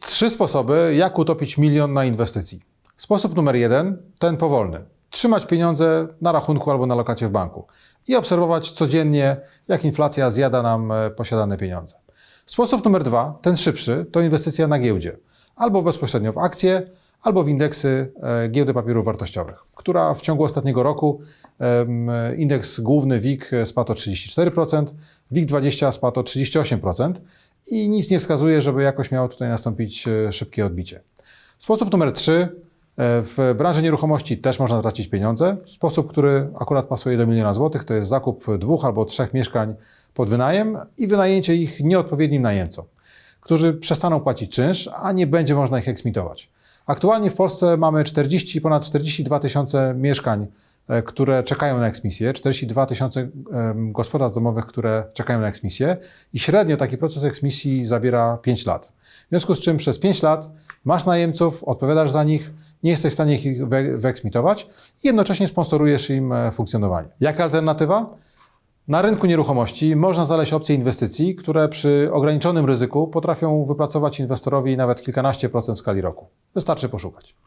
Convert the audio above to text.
Trzy sposoby, jak utopić milion na inwestycji. Sposób numer jeden, ten powolny. Trzymać pieniądze na rachunku albo na lokacie w banku i obserwować codziennie, jak inflacja zjada nam e, posiadane pieniądze. Sposób numer dwa, ten szybszy, to inwestycja na giełdzie. Albo bezpośrednio w akcje, albo w indeksy e, giełdy papierów wartościowych, która w ciągu ostatniego roku indeks główny WIG spadł o 34%, WIG20 spadł o 38% i nic nie wskazuje, żeby jakoś miało tutaj nastąpić e, szybkie odbicie. Sposób numer 3. W branży nieruchomości też można tracić pieniądze. Sposób, który akurat pasuje do miliona złotych, to jest zakup dwóch albo trzech mieszkań pod wynajem i wynajęcie ich nieodpowiednim najemcom, którzy przestaną płacić czynsz, a nie będzie można ich eksmitować. Aktualnie w Polsce mamy 40, ponad 42 tysiące mieszkań, e, które czekają na eksmisję, 42 tysiące gospodarstw domowych, które czekają na eksmisję i średnio taki proces eksmisji zabiera 5 lat. W związku z czym przez 5 lat masz najemców, odpowiadasz za nich, nie jesteś w stanie ich wyeksmitować i jednocześnie sponsorujesz im e, funkcjonowanie. Jaka alternatywa? Na rynku nieruchomości można znaleźć opcje inwestycji, które przy ograniczonym ryzyku potrafią wypracować inwestorowi nawet kilkanaście procent w skali roku. Wystarczy poszukać.